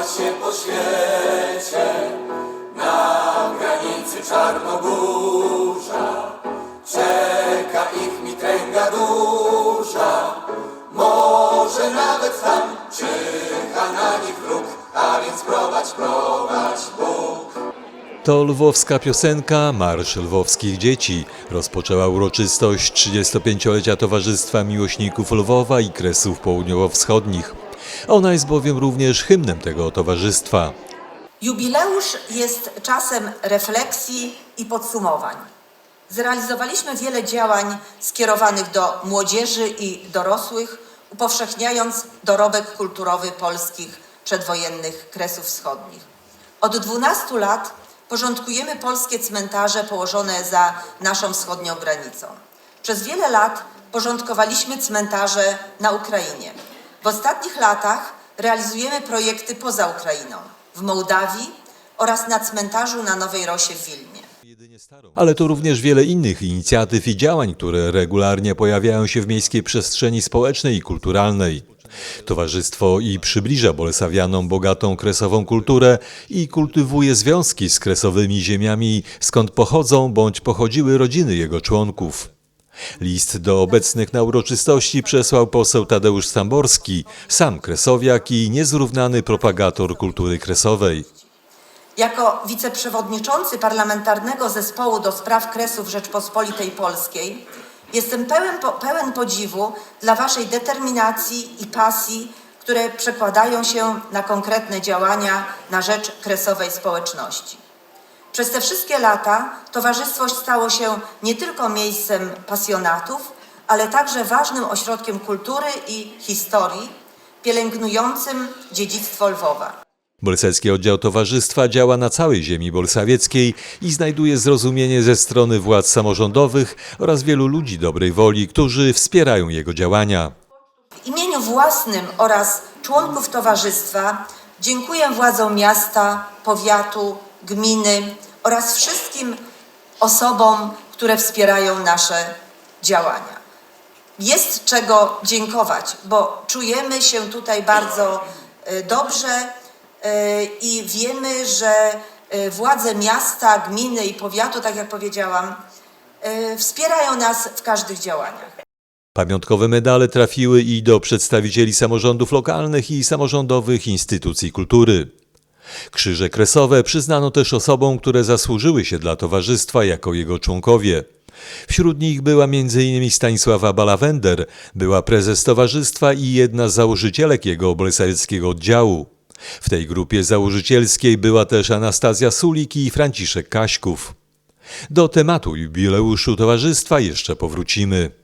posuwać się po świecie na granicy Czarnogórza. Czeka ich mitręga duża, może nawet tam czyha na nich wróg, a więc prowadź, prowadź Bóg. To lwowska piosenka Marsz Lwowskich Dzieci rozpoczęła uroczystość 35-lecia Towarzystwa Miłośników Lwowa i Kresów Południowo-Wschodnich. Ona jest bowiem również hymnem tego towarzystwa. Jubileusz jest czasem refleksji i podsumowań. Zrealizowaliśmy wiele działań skierowanych do młodzieży i dorosłych, upowszechniając dorobek kulturowy polskich przedwojennych Kresów Wschodnich. Od 12 lat porządkujemy polskie cmentarze położone za naszą wschodnią granicą. Przez wiele lat porządkowaliśmy cmentarze na Ukrainie. W ostatnich latach realizujemy projekty poza Ukrainą, w Mołdawii oraz na cmentarzu na Nowej Rosie w Wilnie. Ale to również wiele innych inicjatyw i działań, które regularnie pojawiają się w miejskiej przestrzeni społecznej i kulturalnej. Towarzystwo i przybliża Bolesawianom bogatą kresową kulturę i kultywuje związki z kresowymi ziemiami, skąd pochodzą bądź pochodziły rodziny jego członków. List do obecnych na uroczystości przesłał poseł Tadeusz Samborski, sam kresowiak i niezrównany propagator kultury kresowej. Jako wiceprzewodniczący Parlamentarnego Zespołu do Spraw Kresów Rzeczpospolitej Polskiej jestem pełen, pełen podziwu dla Waszej determinacji i pasji, które przekładają się na konkretne działania na rzecz kresowej społeczności. Przez te wszystkie lata towarzystwo stało się nie tylko miejscem pasjonatów, ale także ważnym ośrodkiem kultury i historii, pielęgnującym dziedzictwo Lwowa. Bolsecki Oddział Towarzystwa działa na całej ziemi bolsawieckiej i znajduje zrozumienie ze strony władz samorządowych oraz wielu ludzi dobrej woli, którzy wspierają jego działania. W imieniu własnym oraz członków towarzystwa dziękuję władzom miasta, powiatu, gminy oraz wszystkim osobom, które wspierają nasze działania. Jest czego dziękować, bo czujemy się tutaj bardzo e, dobrze e, i wiemy, że e, władze miasta, gminy i powiatu, tak jak powiedziałam, wspierają nas w każdych działaniach. Pamiątkowe medale trafiły i do przedstawicieli samorządów lokalnych i samorządowych instytucji kultury. Krzyże kresowe przyznano też osobom, które zasłużyły się dla towarzystwa jako jego członkowie. Wśród nich była m.in. Stanisława Balawender, była prezes towarzystwa i jedna z założycielek jego bolesarickiego oddziału. W tej grupie założycielskiej była też Anastazja Sulik i Franciszek Kaśków. Do tematu jubileuszu towarzystwa jeszcze powrócimy.